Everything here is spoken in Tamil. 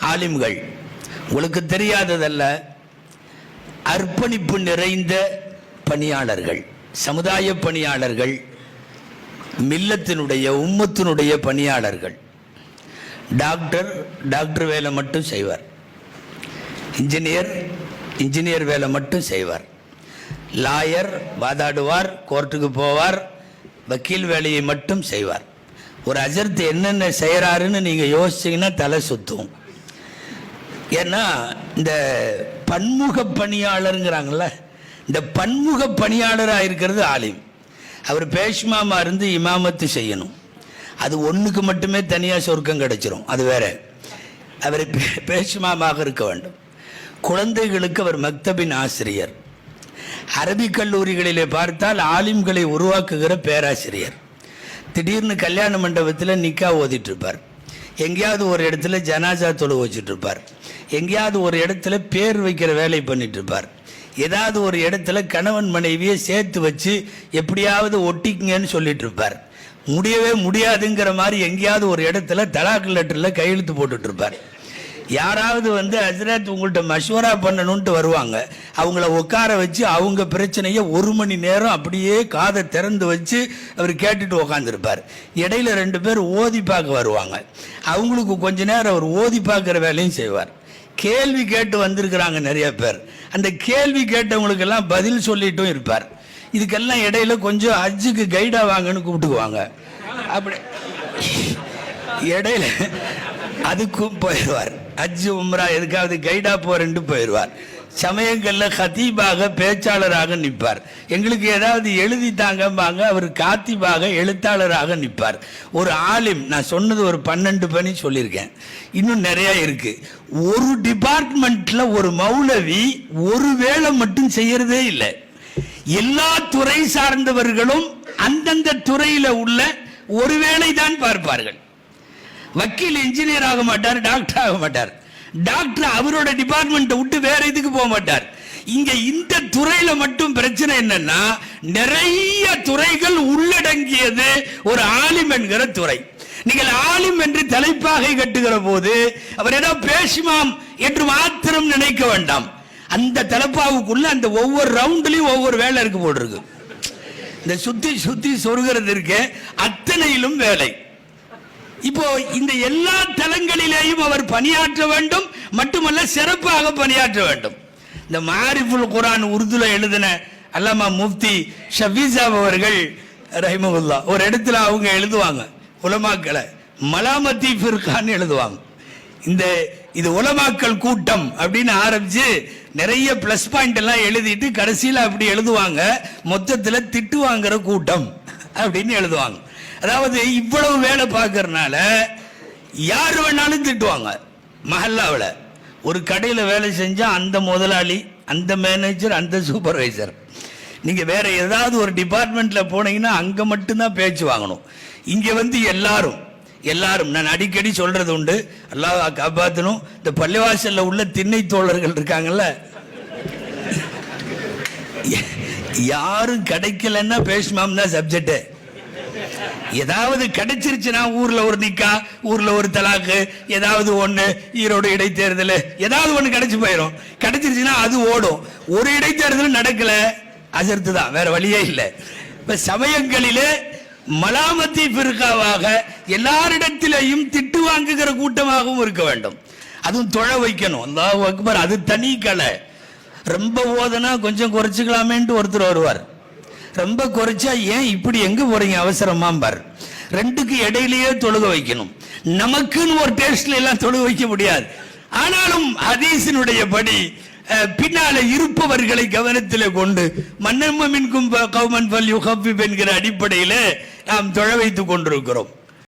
ஆலிம்கள். உங்களுக்கு தெரியாததல்ல அர்ப்பணிப்பு நிறைந்த பணியாளர்கள் சமுதாய பணியாளர்கள் மில்லத்தினுடைய உம்மத்தினுடைய பணியாளர்கள். டாக்டர் டாக்டர் வேலை மட்டும் செய்வார். இன்ஜினியர் இன்ஜினியர் வேலை மட்டும் செய்வார். லாயர் வாதாடுவார் கோர்ட்டுக்கு போவார் வக்கீல் வேலையை மட்டும் செய்வார். ஒரு அஜர்த்து என்னென்ன செய்கிறாருன்னு நீங்கள் யோசிச்சிங்கன்னா தலை சுற்றுவோம் ஏன்னா இந்த பன்முக பணியாளருங்கிறாங்கள்ல இந்த பன்முக பணியாளராக இருக்கிறது ஆலிம். அவர் பேஷ்மாமா இருந்து இமாமத்து செய்யணும். அது ஒன்றுக்கு மட்டுமே தனியாக சொர்க்கம் கிடைச்சிரும். அது வேற. அவர் பே- பேஷ்மாமாக இருக்க வேண்டும். குழந்தைகளுக்கு அவர் மக்தபின் ஆசிரியர். அரபிக் கல்லூரிகளிலே பார்த்தால் ஆலிம்களை உருவாக்குகிற பேராசிரியர். திடீர்னு கல்யாண மண்டபத்தில் நிக்கா ஓதிட்டு இருப்பார். எங்கேயாவது ஒரு இடத்துல ஜனாஜா தொழு வச்சுட்ருப்பார். எங்கேயாவது ஒரு இடத்துல பேர் வைக்கிற வேலை பண்ணிகிட்ருப்பார் ஏதாவது ஒரு இடத்துல கணவன் மனைவியை சேர்த்து வச்சு எப்படியாவது ஒட்டிக்குங்கன்னு சொல்லிகிட்ருப்பார் முடியவே முடியாதுங்கிற மாதிரி எங்கேயாவது ஒரு இடத்துல தலாக் லெட்டரில் கையெழுத்து போட்டுட்ருப்பார். யாராவது வந்து ஹசரத் உங்கள்கிட்ட மஷ்வரா பண்ணணுன்ட்டு வருவாங்க. அவங்கள உட்கார வச்சு அவங்க பிரச்சனையை ஒரு மணி நேரம் அப்படியே காதை திறந்து வச்சு அவர் கேட்டுட்டு உக்காந்துருப்பார். இடையில ரெண்டு பேர் ஓதி பார்க்க வருவாங்க. அவங்களுக்கு கொஞ்ச நேரம் அவர் ஓதி பார்க்குற வேலையும் செய்வார். கேள்வி கேட்டு வந்திருக்கிறாங்க நிறைய பேர். அந்த கேள்வி கேட்டவங்களுக்கெல்லாம் பதில் சொல்லிட்டும் இருப்பார். இதுக்கெல்லாம் இடையில கொஞ்சம் ஹஜ்ஜுக்கு கைடா வாங்கன்னு கூப்பிட்டுக்குவாங்க. அப்படி இடையில அதுக்கும் போயிடுவார் அஜு உம்ரா எதுக்காவது கைடா போகிறேன்ட்டு போயிடுவார் சமயங்களில் ஹதீபாக பேச்சாளராக நிற்பார். எங்களுக்கு ஏதாவது எழுதி தாங்கம்பாங்க அவர் காத்திபாக எழுத்தாளராக நிற்பார். ஒரு ஆலிம் நான் சொன்னது ஒரு பன்னெண்டு பணி சொல்லியிருக்கேன். இன்னும் நிறையா இருக்குது ஒரு டிபார்ட்மெண்ட்டில் ஒரு மௌலவி ஒரு வேலை மட்டும் செய்கிறதே இல்லை. எல்லா துறை சார்ந்தவர்களும் அந்தந்த துறையில் உள்ள ஒரு வேலை தான் பார்ப்பார்கள். வக்கீல் இன்ஜினியர் ஆக மாட்டார் டாக்டர் ஆக மாட்டார். டாக்டர் அவரோட டிபார்ட்மெண்ட்டை விட்டு வேற இதுக்கு போக மாட்டார். இங்க இந்த துறையில மட்டும் பிரச்சனை என்னன்னா நிறைய துறைகள் உள்ளடங்கியது ஒரு ஆலிம் என்கிற துறை. நீங்கள் ஆலிம் என்று தலைப்பாகை கட்டுகிற போது அவர் ஏதோ பேசுமாம் என்று மாத்திரம் நினைக்க வேண்டாம். அந்த தலைப்பாவுக்குள்ள அந்த ஒவ்வொரு ரவுண்ட்லயும் ஒவ்வொரு வேலை இருக்கு போட்டிருக்கு இந்த சுத்தி சுத்தி சொருகிறது இருக்கு அத்தனையிலும் வேலை. இப்போ இந்த எல்லா தலங்களிலேயும் அவர் பணியாற்ற வேண்டும் மட்டுமல்ல சிறப்பாக பணியாற்ற வேண்டும். இந்த மாரிஃபுல் குரான் உருதுல எழுதின அல்லாமா முஃப்தி ஷபீசாப் அவர்கள் ரஹிமகுல்லா ஒரு இடத்துல அவங்க எழுதுவாங்க உலமாக்களை. மலாமத்தி ஃபிர்கான்னு எழுதுவாங்க. இந்த இது உலமாக்கல் கூட்டம் அப்படின்னு ஆரம்பிச்சு நிறைய பிளஸ் பாயிண்ட் எல்லாம் எழுதிட்டு கடைசியில் அப்படி எழுதுவாங்க மொத்தத்தில் திட்டு வாங்குற கூட்டம் அப்படின்னு எழுதுவாங்க. அதாவது இவ்வளவு வேலை பார்க்கறனால யார் வேணாலும் திட்டுவாங்க. மஹல்லாவில். ஒரு கடையில் வேலை செஞ்சால் அந்த முதலாளி அந்த மேனேஜர் அந்த சூப்பர்வைசர் நீங்கள் வேற ஏதாவது ஒரு டிபார்ட்மெண்ட்டில் போனீங்கன்னா அங்கே மட்டும்தான் பேச்சு வாங்கணும். இங்கே வந்து எல்லாரும் எல்லாரும் நான் அடிக்கடி சொல்கிறது உண்டு. அல்லாஹ் காப்பாற்றணும் இந்த பள்ளிவாசலில் உள்ள திண்ணை தோழர்கள் இருக்காங்கல்ல. யாரும் கிடைக்கலன்னா பேசுமாம் தான் சப்ஜெக்டு ஏதாவது கிடைச்சிருச்சுன்னா ஊர்ல ஒரு நிக்கா ஊர்ல ஒரு தலாக்கு ஏதாவது ஒண்ணு ஈரோடு இடைத்தேர்தல் ஏதாவது ஒண்ணு கிடைச்சு போயிடும் கிடைச்சிருச்சுன்னா அது ஓடும். ஒரு இடைத்தேர்தல் நடக்கல. அசர்த்து தான் வேற வழியே இல்லை. இப்ப சமயங்களிலே மலாமத்தி பிற்காவாக எல்லாரிடத்திலையும் திட்டு வாங்குகிற கூட்டமாகவும் இருக்க வேண்டும். அதுவும் தொழ வைக்கணும். அல்லாஹ் அக்பர் அது தனி கலை. ரொம்ப ஓதனா கொஞ்சம் குறைச்சிக்கலாமேன்ட்டு ஒருத்தர் வருவார். ரொம்ப குறைச்சா ஏன் இப்படி எங்க போறீங்க அவசரமாம்பார். ரெண்டுக்கு இடையிலேயே தொழுக வைக்கணும். நமக்குன்னு ஒரு டேஸ்ட்ல எல்லாம் தொழுக வைக்க முடியாது. ஆனாலும் ஹதீஸினுடைய படி அஹ், பின்னால இருப்பவர்களை கவனத்தில் கொண்டு மன்னம்மமின்கும் கவுமன் பல் யுகப்பிப் என்கிற அடிப்படையில் நாம் தொழ வைத்துக் கொண்டிருக்கிறோம்.